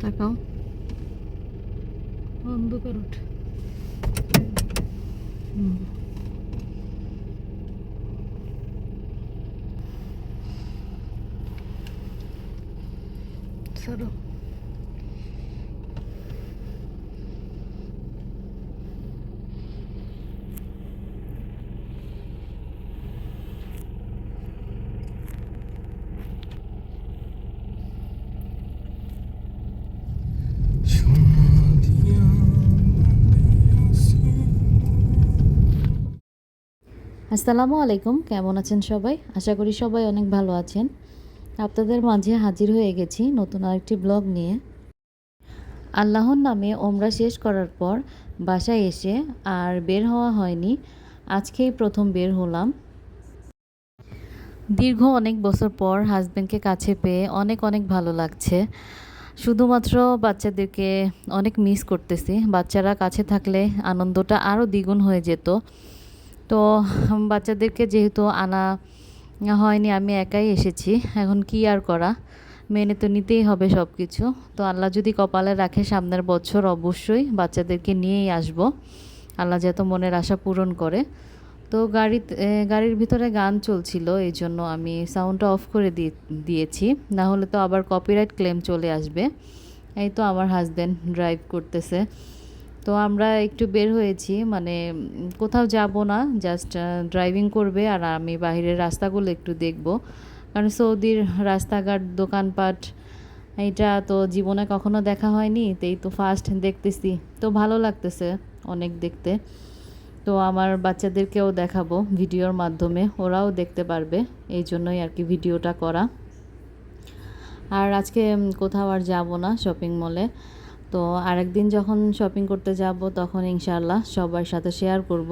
তাকাও অন্ধকার উঠে হুম। আসসালামু আলাইকুম, কেমন আছেন সবাই? আশা করি সবাই অনেক ভালো আছেন। আপনাদের মাঝে হাজির হয়ে গেছি নতুন আরেকটি ব্লগ নিয়ে। আল্লাহর নামে ওমরা শেষ করার পর বাসায় এসে আর বের হওয়া হয়নি। আজকেই প্রথম বের হলাম। দীর্ঘ অনেক বছর পর হাজব্যান্ডকে কাছে পেয়ে অনেক অনেক ভালো লাগছে। শুধুমাত্র বাচ্চাদেরকে অনেক মিস করতেছি। বাচ্চারা কাছে থাকলে আনন্দটা আরও দ্বিগুণ হয়ে যেত। তো বাচ্চাদেরকে যেহেতু আনা হয়নি, আমি একাই এসেছি। এখন কি আর করা? মেনে তো নিতেই হবে সব কিছু তো আল্লাহ যদি কপালে রাখে সামনের বছর, অবশ্যই বাচ্চাদেরকে নিয়েই আসব। আল্লাহ যত মনের আশা পূরণ করে। তো গাড়ি গাড়ির ভিতরে গান চলছিল এই জন্য আমি সাউন্ডটা অফ করে দিয়ে, দিয়েছি। না হলে তো আবার কপিরাইট ক্লেম চলে আসবে। এই তো আমার হাজব্যান্ড ড্রাইভ করতেছে। তো আমরা একটু বের হয়েছি মানে কোথাও যাব না জাস্ট ড্রাইভিং করবে আর আমি বাইরের রাস্তাগুলো একটু দেখব। কারণ সৌদির রাস্তাঘাট, দোকানপাট এটা তো জীবনে কখনো দেখা হয়নি, তো এই তো ফার্স্ট দেখতেছি। তো ভালো লাগতেছে অনেক দেখতে। তো আমার বাচ্চাদেরকেও দেখাবো ভিডিওর মাধ্যমে, ওরাও দেখতে পারবে, এই জন্যই আর কি ভিডিওটা করা। আর আজকে কোথাও আর যাব না শপিং মলে তো আরেকদিন যখন শপিং করতে যাব, তখন ইনশাআল্লাহ সবার সাথে শেয়ার করব।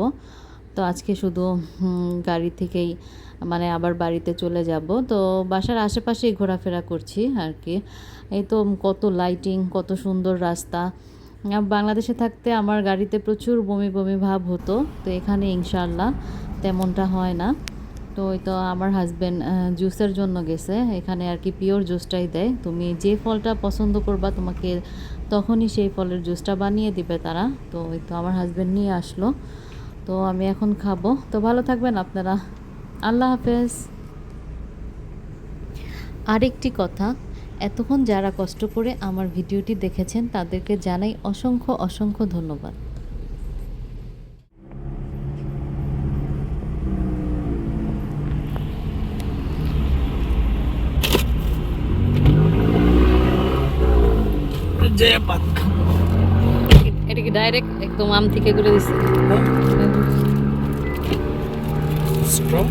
তো আজকে শুধু গাড়ি থেকেই মানে আবার বাড়িতে চলে যাব। তো বাসার আশেপাশেই ঘোরাফেরা করছি আর কি এই তো কত লাইটিং কত সুন্দর রাস্তা। বাংলাদেশে থাকতে আমার গাড়িতে প্রচুর বমি বমি ভাব হতো। তো এখানে ইনশাআল্লাহ তেমনটা হয় না। তো ওই তো আমার হাজব্যান্ড জুসের জন্য গেছে। এখানে আর কি পিওর জুসটাই দেয়। তুমি যে ফলটা পছন্দ করবা, তোমাকে তখনই সেই ফলের জুসটা বানিয়ে দিবে তারা। তো ওই তো আমার হাজব্যান্ড নিয়ে আসলো। তো আমি এখন খাব। তো ভালো থাকবেন আপনারা। আল্লাহ হাফেজ। আরেকটি কথা, এতক্ষণ যারা কষ্ট করে আমার ভিডিওটি দেখেছেন তাদেরকে জানাই অসংখ্য অসংখ্য ধন্যবাদ। এটা কি ডাইরেক্ট একদম আম থেকে করে দিচ্ছে Straw?